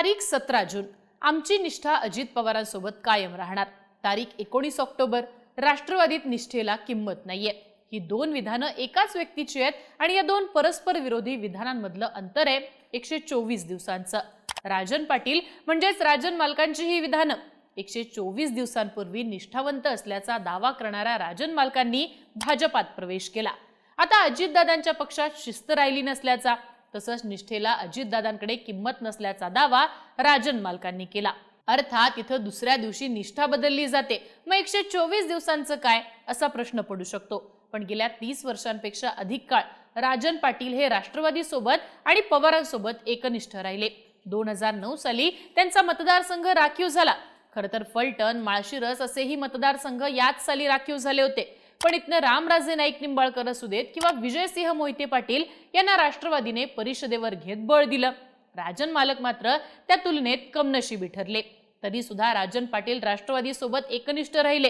तारीख सतरा जून. आमची निष्ठा अजित पवारांसोबत कायम राहणार. तारीख एकोणीस ऑक्टोबर. राष्ट्रवादीत निष्ठेला किंमत नाहीये. ही दोन विधानं एकाच व्यक्तीची आहेत आणि या दोन परस्पर विरोधी विधानांमधलं अंतर आहे एकशे चोवीस दिवसांचं. राजन पाटील म्हणजेच राजन मालकांची ही विधानं. एकशे चोवीस दिवसांपूर्वी निष्ठावंत असल्याचा दावा करणाऱ्या राजन मालकांनी भाजपात प्रवेश केला. आता अजितदादांच्या पक्षात शिस्त राहिली नसल्याचा तसंच निष्ठेला अजितदादांकडे किंमत नसल्याचा दावा राजन मालकांनी केला. अर्थात इथं दुसऱ्या दिवशी निष्ठा बदलली जाते. मग एकशे चोवीस दिवसांचं काय? असा प्रश्न पडू शकतो. पण गेल्या तीस वर्षांपेक्षा अधिक काळ राजन पाटील हे राष्ट्रवादी सोबत आणि पवारांसोबत एकनिष्ठ राहिले. दोन हजार नऊ साली त्यांचा मतदारसंघ राखीव झाला. खरं तर फलटण माळशिरस असेही मतदारसंघ याच साली राखीव झाले होते. पण इथनं रामराजे नाईक निंबाळकर असू देत किंवा विजयसिंह मोहिते पाटील यांना राष्ट्रवादीने परिषदेवर घेत बळ दिलं. राजन मालक मात्र त्या तुलनेत कमनशिबी ठरले. तरी सुद्धा राजन पाटील राष्ट्रवादी सोबत एकनिष्ठ राहिले.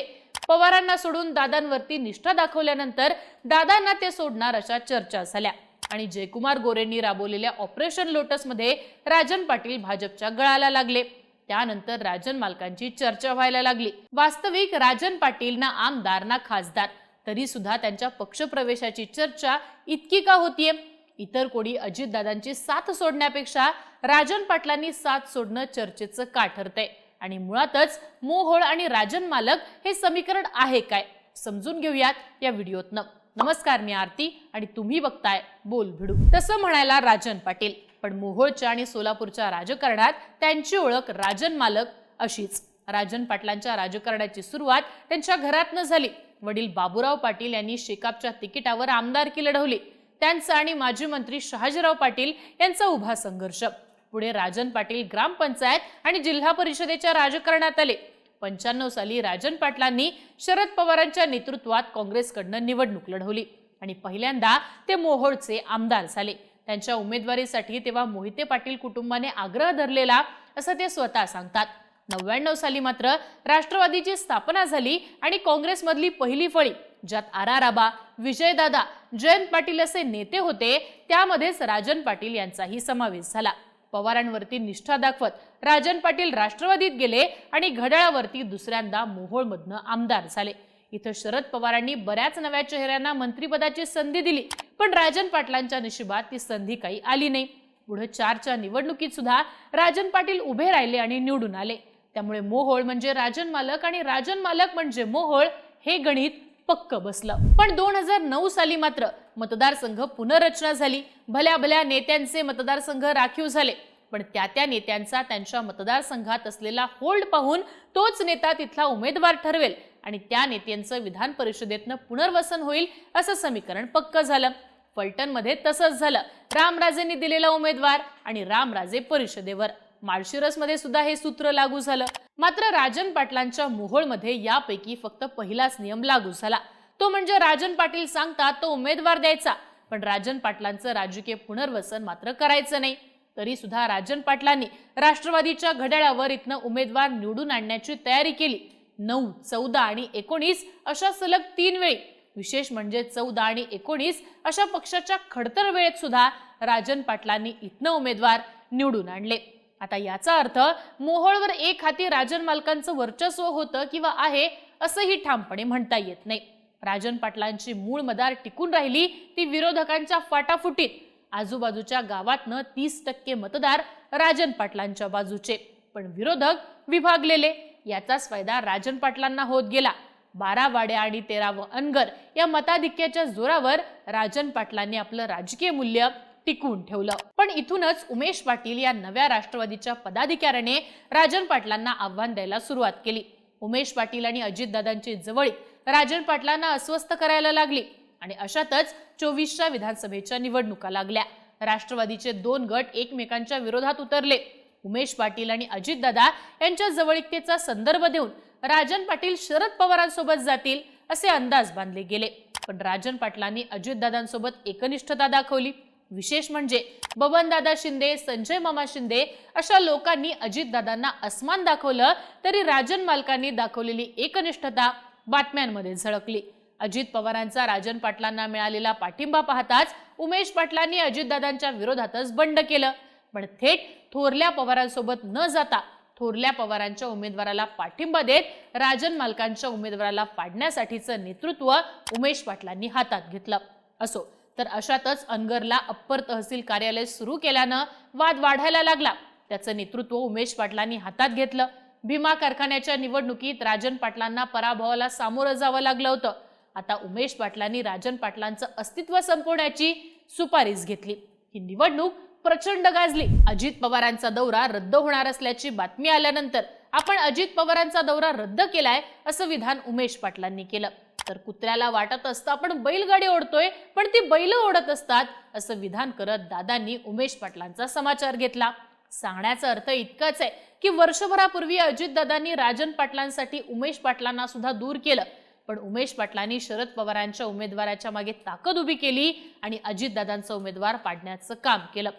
पवारांना सोडून दादांवरती निष्ठा दाखवल्यानंतर दादांना ते सोडणार अशा चर्चा झाल्या. आणि जयकुमार गोरेंनी राबवलेल्या ऑपरेशन लोटसमध्ये राजन पाटील भाजपच्या गळाला लागले. त्यानंतर राजन मालकांची चर्चा व्हायला लागली. वास्तविक राजन पाटील ना आमदार ना खासदार. तरी सुद्धा त्यांच्या पक्षप्रवेशाची चर्चा इतकी का होतीये? इतर कोणी अजितदादांची साथ सोडण्यापेक्षा राजन पाटलांनी साथ सोडणं चर्चेचं का ठरतंय आणि मुळातच मोहोळ आणि राजन मालक हे समीकरण आहे काय? समजून घेऊयात या व्हिडिओतनं. नमस्कार मी आरती आणि तुम्ही बघताय बोल भिडू तसं म्हणायला राजन पाटील. पण मोहोळच्या आणि सोलापूरच्या राजकारणात त्यांची ओळख राजन मालक अशीच. राजन पाटलांच्या राजकारणाची सुरुवात त्यांच्या घरातनं झाली. वडील बाबूराव पाटील यांनी शेकापच्या तिकिटावर आमदारकी लढवली. त्यांचा आणि माजी मंत्री शहाजीराव पाटील यांचा उभा संघर्ष. पुढे राजन पाटील ग्रामपंचायत आणि जिल्हा परिषदेच्या राजकारणात आले. पंच्याण्णव साली राजन पाटलांनी शरद पवारांच्या नेतृत्वात काँग्रेसकडनं निवडणूक लढवली आणि पहिल्यांदा ते मोहोळचे आमदार झाले. त्यांच्या उमेदवारीसाठी तेव्हा मोहिते पाटील कुटुंबाने आग्रह धरलेला असं ते स्वतः सांगतात. नव्याण्णव साली मात्र राष्ट्रवादीची स्थापना झाली आणि काँग्रेसमधली पहिली फळी ज्यात आराराबा विजयदादा जयंत पाटील असे नेते होते त्यामध्येच राजन पाटील यांचाही समावेश झाला. पवारांवरती निष्ठा दाखवत राजन पाटील राष्ट्रवादीत गेले आणि घड्याळावरती दुसऱ्यांदा मोहोळमधनं आमदार झाले. इथं शरद पवारांनी बऱ्याच नव्या चेहऱ्यांना मंत्रिपदाची संधी दिली. पण राजन पाटलांच्या नशिबात ती संधी काही आली नाही. पुढे चारच्या निवडणुकीत सुद्धा राजन पाटील उभे राहिले आणि निवडून आले. त्यामुळे मोहोळ म्हणजे राजन मालक आणि राजन मालक म्हणजे मोहोळ हे गणित पक्क बसलं. पण दोन हजार नऊ साली मात्र मतदारसंघ पुनर्रचना झाली. भल्या भल्या नेत्यांचे मतदारसंघ राखीव झाले. पण त्या त्या नेत्यांचा त्यांच्या मतदारसंघात असलेला होल्ड पाहून तोच नेता तिथला उमेदवार ठरवेल आणि त्या नेत्यांचं विधान परिषदेतनं पुनर्वसन होईल असं समीकरण पक्क झालं. फलटणमध्ये तसंच झालं. रामराजेंनी दिलेला उमेदवार आणि रामराजे परिषदेवर. माळशिरसमध्ये सुद्धा हे सूत्र लागू झालं. मात्र राजन पाटलांच्या मोहोळमध्ये यापैकी फक्त पहिलाच नियम लागू झाला. तो म्हणजे राजन पाटील सांगतात तो उमेदवार द्यायचा. पण राजन पाटलांचं राजकीय पुनर्वसन मात्र करायचं नाही. तरी सुद्धा राजन पाटलांनी राष्ट्रवादीच्या घड्याळावर इथनं उमेदवार निवडून आणण्याची तयारी केली. नऊ चौदा आणि एकोणीस अशा सलग तीन वेळी. विशेष म्हणजे चौदा आणि एकोणीस अशा पक्षाच्या खडतर वेळेत सुद्धा राजन पाटलांनी इथनं उमेदवार निवडून आणले. आता याचा अर्थ मोहोळवर एक हाती राजन मालकांचं वर्चस्व होतं किंवा आहे असंही ठामपणे म्हणता येत नाही. राजन पाटलांची मूळ मदार टिकून राहिली ती विरोधकांच्या फाटाफुटीत. आजूबाजूच्या गावातनं तीस टक्के मतदार राजन पाटलांच्या बाजूचे. पण विरोधक विभागलेले याचाच फायदा राजन पाटलांना होत गेला. बारा वाड्या आणि तेरावं अनगर या मताधिक्याच्या जोरावर राजन पाटलांनी आपलं राजकीय मूल्य टिकवून ठेवलं. पण इथूनच उमेश पाटील या नव्या राष्ट्रवादीच्या पदाधिकाऱ्याने राजन पाटलांना आव्हान द्यायला सुरुवात केली. उमेश पाटील आणि अजितदादांची जवळीक राजन पाटलांना अस्वस्थ करायला लागली आणि अशातच चोवीसच्या विधानसभेच्या निवडणुका लागल्या. राष्ट्रवादीचे दोन गट एकमेकांच्या विरोधात उतरले. उमेश पाटील आणि अजितदादा यांच्या जवळीकतेचा संदर्भ देऊन राजन पाटील शरद पवारांसोबत जातील असे अंदाज बांधले गेले. पण राजन पाटलांनी अजितदादांसोबत एकनिष्ठता दाखवली. विशेष म्हणजे बबनदादा शिंदे संजय मामा शिंदे अशा लोकांनी अजितदादांना अस्मान दाखवलं तरी राजन मालकांनी दाखवलेली एकनिष्ठता बातम्यांमध्ये झळकली. अजित पवारांचा राजन पाटलांना मिळालेला पाठिंबा पाहताच उमेश पाटलांनी अजितदादांच्या विरोधातच बंड केलं. पण थेट थोरल्या पवारांसोबत न जाता थोरल्या पवारांच्या उमेदवाराला पाठिंबा देत राजन मालकांच्या उमेदवाराला पाडण्यासाठीचं नेतृत्व उमेश पाटलांनी हातात घेतलं. असो तर अशातच अनगरला अप्पर तहसील कार्यालय सुरू केल्यानं वाद वाढायला लागला. त्याचं नेतृत्व उमेश पाटलांनी हातात घेतलं. भीमा कारखान्याच्या निवडणुकीत राजन पाटलांना पराभवाला सामोरं जावं लागलं होतं. आता उमेश पाटलांनी राजन पाटलांचं अस्तित्व संपवण्याची सुपारीच घेतली. ही निवडणूक प्रचंड गाजली. अजित पवारांचा दौरा रद्द होणार असल्याची बातमी आल्यानंतर आपण अजित पवारांचा दौरा रद्द केलाय असं विधान उमेश पाटलांनी केलं. तर कुत्र्याला वाटत असतं आपण बैलगाडी ओढतोय पण ती बैल ओढत असतात असं विधान करत दादांनी उमेश पाटलांचा समाचार घेतला. सांगण्याचा अर्थ इतकाच आहे की वर्षभरापूर्वी अजितदादांनी राजन पाटलांसाठी उमेश पाटलांना सुद्धा दूर केलं. पण उमेश पाटलांनी शरद पवारांच्या उमेदवाराच्या मागे ताकद उभी केली आणि अजितदादांचा उमेदवार पाडण्याचं काम केलं.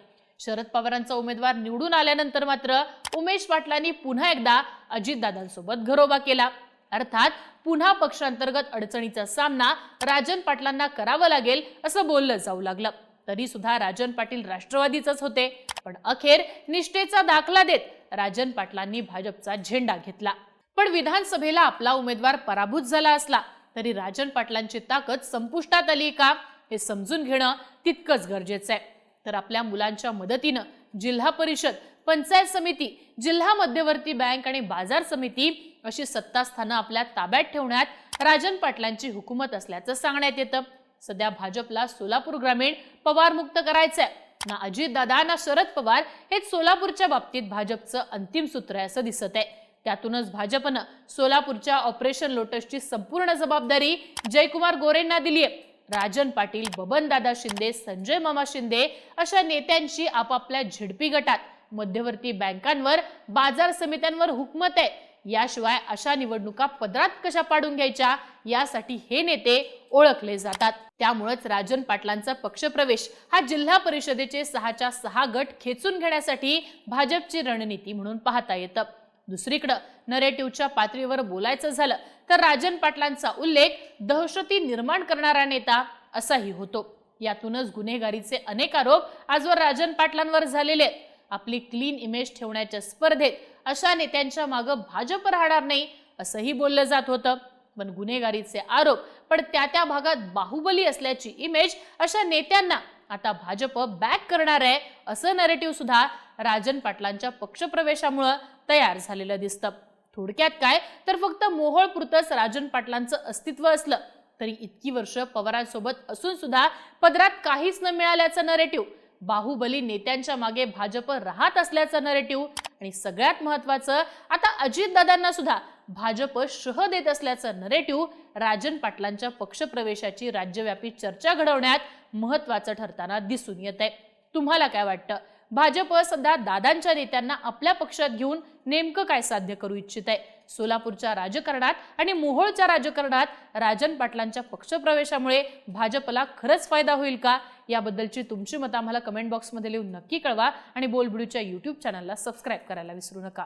शरद पवारांचा उमेदवार निवडून आल्यानंतर मात्र उमेश पाटलांनी पुन्हा एकदा अजितदादांसोबत घरोबा केला. अर्थात पुन्हा पक्षांतर्गत अडचणीचा सामना राजन पाटलांना करावा लागेल असं बोललं जाऊ लागलं. तरी सुद्धा राजन पाटील राष्ट्रवादीचंच होते. पण अखेर निष्ठेचा दाखला देत राजन पाटलांनी भाजपचा झेंडा घेतला. पण विधानसभेला आपला उमेदवार पराभूत झाला असला तरी राजन पाटलांची ताकद संपुष्टात आली का हे समजून घेणं तितकंच गरजेचं आहे. तर आपल्या मुलांच्या मदतीनं जिल्हा परिषद पंचायत समिती जिल्हा मध्यवर्ती बँक आणि बाजार समिती अशी सत्तास्थानं आपल्या ताब्यात ठेवण्यात राजन पाटलांची हुकूमत असल्याचं सांगण्यात येतं. सध्या भाजपला सोलापूर ग्रामीण पवारमुक्त करायचंय. ना अजितदादा ना शरद पवार हेच सोलापूरच्या बाबतीत भाजपचं अंतिम सूत्र आहे असं दिसत आहे. त्यातूनच भाजपनं सोलापूरच्या ऑपरेशन लोटसची संपूर्ण जबाबदारी जयकुमार गोरेंना दिली आहे राजन पाटील बबनदादा शिंदे संजय मामा शिंदे अशा नेत्यांची आपापल्या झिडपी गटात मध्यवर्ती बँकांवर बाजार समित्यांवर हुकमत आहे. याशिवाय अशा निवडणुका पदरात कशा पाडून घ्यायच्या यासाठी हे नेते ओळखले जातात. त्यामुळेच राजन पाटलांचा पक्षप्रवेश हा जिल्हा परिषदेचे सहाच्या सहा गट खेचून घेण्यासाठी भाजपची रणनीती म्हणून पाहता येतं. दुसरीकडं नरेटिव्हच्या पातळीवर बोलायचं झालं तर राजन पाटलांचा उल्लेख दहशती निर्माण करणारा नेता असाही होतो. यातूनच गुन्हेगारीचे अनेक आरोप आजवर राजन पाटलांवर झालेले आहेत. आपली क्लीन इमेज ठेवण्याच्या स्पर्धेत अशा नेत्यांच्या मागं भाजप राहणार नाही असंही बोललं जात होतं. पण गुन्हेगारीचे आरोप पण त्या त्या भागात बाहुबली असल्याची इमेज अशा नेत्यांना आता भाजप बॅक करणार आहे असं नरेटिव्ह सुद्धा राजन पाटलांच्या पक्षप्रवेशामुळं तयार झालेलं दिसतं. थोडक्यात काय? तर फक्त मोहळपुरतच राजन पाटलांचं अस्तित्व असलं. तरी इतकी वर्ष पवारांसोबत असून सुद्धा पदरात काहीच न मिळाल्याचं नरेटिव्ह बाहुबली नेत्यांच्या मागे भाजप राहत असल्याचं नरेटिव्ह आणि सगळ्यात महत्वाचं आता अजितदादांना सुद्धा भाजप शह देत असल्याचं नरेटिव्ह राजन पाटलांच्या पक्षप्रवेशाची राज्यव्यापी चर्चा घडवण्यात महत्वाचं ठरताना दिसून येत आहे तुम्हाला काय वाटतं? भाजप सध्या दादांच्या नेत्यांना आपल्या पक्षात घेऊन नेमकं काय साध्य करू इच्छित आहे? सोलापूरच्या राजकारणात आणि मोहोळच्या राजकारणात राजन पाटलांच्या पक्षप्रवेशामुळे भाजपला खरंच फायदा होईल का? याबद्दलची तुमची मतं आम्हाला कमेंट बॉक्समध्ये लिहून नक्की कळवा आणि बोलबिडूच्या युट्यूब चॅनलला सबस्क्राईब करायला विसरू नका.